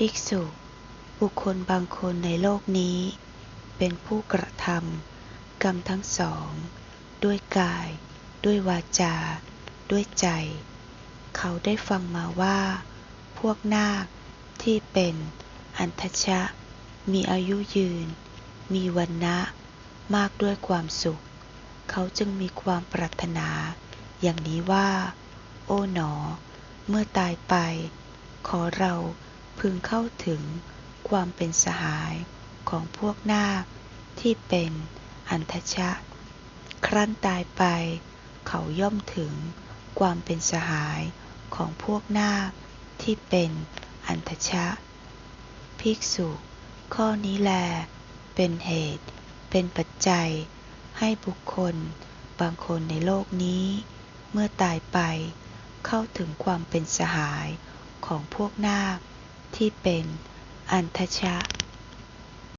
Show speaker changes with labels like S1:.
S1: ภิกษุ บุคคลบางคนในโลกนี้ เป็นผู้กระทำกรรมทั้งสอง ด้วยกาย ด้วยวาจา ด้วยใจ เขาได้ฟังมาว่า พวกนาคที่เป็นอันทชะ มีอายุยืน มีวันนะมากด้วยความสุข เขาจึงมีความปรารถนา อย่างนี้ว่า โอ๋หนอ เมื่อตายไป ขอเรา พึงเข้าถึงความเป็นสหายของพวกนาคที่เป็นอันทชะ ครั้นตายไป เขาย่อมถึงความเป็นสหายของพวกนาคที่เป็นอันทชะ ภิกษุ ข้อนี้แล เป็นเหตุ เป็นปัจจัย ให้บุคคล บางคนในโลกนี้ เมื่อตายไป เข้าถึงความเป็นสหายของพวกนาค ที่เป็นอันทชะ